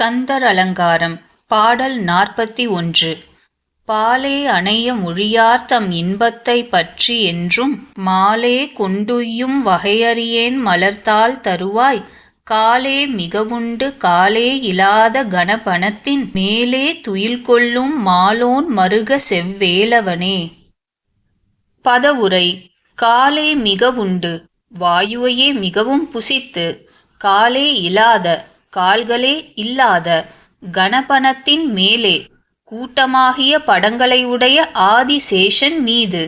கந்தர் அலங்காரம் பாடல் நாற்பத்தி ஒன்று. பாலே அணைய மொழியார் தம் இன்பத்தை பற்றி என்றும் மாலே கொண்டுய்யும் வகையறியேன் மலர்த்தால் தருவாய். காலே மிகவுண்டு காலே இலாத கணபணத்தின் மேலே துயில் கொள்ளும் மாலோன் மருக செவ்வேலவனே. பதவுரை காலே மிகவுண்டு வாயுவையே மிகவும் புசித்து காலே இலாத கால்களே இல்லாத கணபணத்தின் மேலே கூட்டமாகிய படங்களை உடைய ஆதிசேஷன் மீது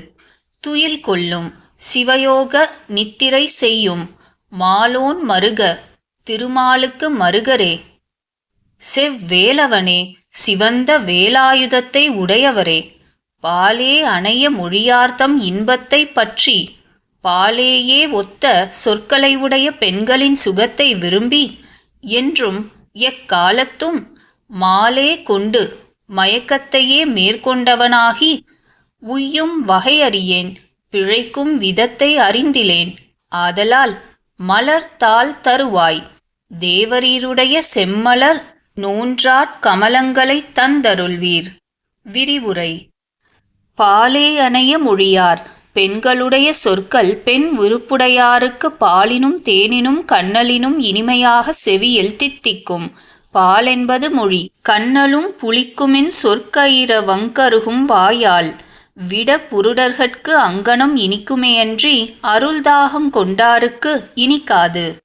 துயில் கொள்ளும் சிவயோக நித்திரை செய்யும் மாலோன் மருக திருமாலுக்கு மருகரே. செவ்வேலவனே சிவந்த வேலாயுதத்தை உடையவரே. பாலே அணைய மொழியார்த்தம் இன்பத்தை பற்றி பாலேயே ஒத்த சொற்களை உடைய பெண்களின் சுகத்தை விரும்பி என்றும் எக்காலத்தும் மாலே கொண்டு மயக்கத்தையே மேற்கொண்டவனாகி உய்யும் வகையறியேன் பிழைக்கும் விதத்தை அறிந்திலேன். ஆதலால் மலர் தாள் தருவாய். தேவரீருடைய செம்மலர் நோன்றாற் கமலங்களைத் தந்தருள்வீர். விரிவுரை. பாலே அணைய மொழியார். பெண்களுடைய சொற்கள் பெண் உறுப்புடையாருக்கு பாலினும் தேனினும் கண்ணலினும் இனிமையாக செவியில் தித்திக்கும். பால் என்பது மொழி. கண்ணலும் புளிக்குமென் சொற்கயிற வங்கருகும் வாயால். விட புருடர்கட்கு அங்கனம் இனிக்குமேயன்றி அருள்தாகம் கொண்டாருக்கு இனிக்காது.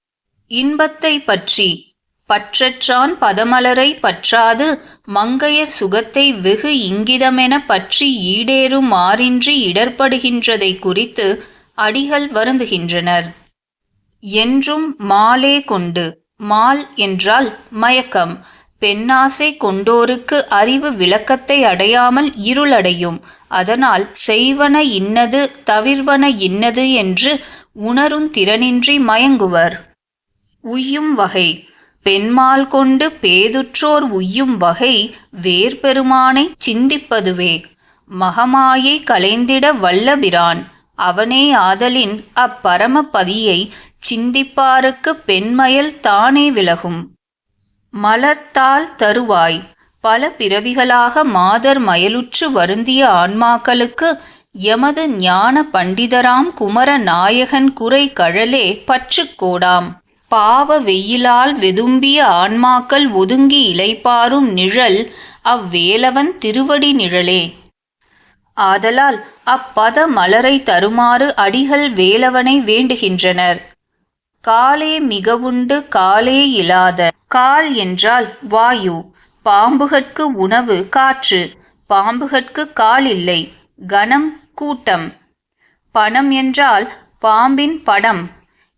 இன்பத்தை பற்றி. பற்றற்றான் பதமலரை பற்றாது மங்கையர் சுகத்தை வெகு இங்கிதமென பற்றி ஈடேறும் மாறின்றி இடர்படுகின்றதை குறித்து அடிகள் வருந்துகின்றனர். என்றும் மாலே கொண்டு மால் என்றால் மயக்கம் பெண்ணாசை கொண்டோருக்கு அறிவு விளக்கத்தை அடையாமல் இருளடையும் அதனால் செய்வன இன்னது தவிர்வன இன்னது என்று உணரும் திறனின்றி மயங்குவர். உய்யும் வகை பெண்மால் கொண்டு பேதுற்றோர் உய்யும் வகை வேர்பெருமானைச் சிந்திப்பதுவே. மகமாயை களைந்திட வல்லபிரான். அவனே ஆதலின் அப்பரமபதியை சிந்திப்பாருக்கு பெண்மயல் தானே விலகும். மலர்த்தால் தருவாய். பல பிறவிகளாக மாதர் மயலுற்று வருந்திய ஆன்மாக்களுக்கு எமது ஞான பண்டிதராம் குமர நாயகன் குறை கழலே பற்றுக்கோடாம் பாவ வெயிலால் வெதும்பிய ஆன்மாக்கள் ஒதுங்கி இலைப்பாரும் நிழல் அவ்வேலவன் திருவடி நிழலே. ஆதலால் அப்பத மலரை தருமாறு அடிகள் வேலவனை வேண்டுகின்றனர். காலே மிகவுண்டு காலே இலாத கால் என்றால் வாயு பாம்புகட்கு உணவு காற்று பாம்புகட்கு கால் இல்லை கணம் கூட்டம். பணம் என்றால் பாம்பின் படம்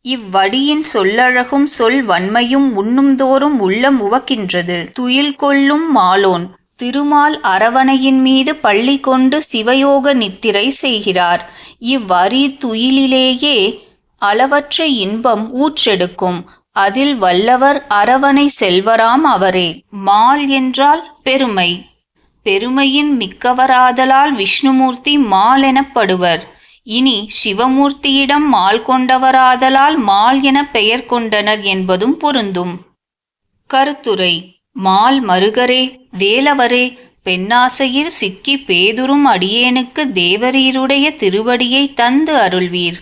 இவ்வடியின் சொல்லழகும் சொல் வன்மையும் உண்ணும்தோறும் உள்ளம் உவக்கின்றது. துயில் கொள்ளும் மாலோன் திருமால் அரவணையின் மீது பள்ளி கொண்டு சிவயோக நித்திரை செய்கிறார். இவ்வரி துயிலிலேயே அளவற்ற இன்பம் ஊற்றெடுக்கும். அதில் வல்லவர் அரவணை செல்வராம் அவரே. மால் என்றால் பெருமை. பெருமையின் மிக்கவராதலால் விஷ்ணுமூர்த்தி மால் எனப்படுவர். இனி சிவமூர்த்தியிடம் மால் கொண்டவராதலால் மால் என பெயர் கொண்டனர் என்பதும் பொருந்தும். கருத்துரை மால் மருகரே வேலவரே பெண்ணாசையில் சிக்கி பேதுரும் அடியேனுக்கு தேவரீருடைய திருவடியை தந்து அருள்வீர்.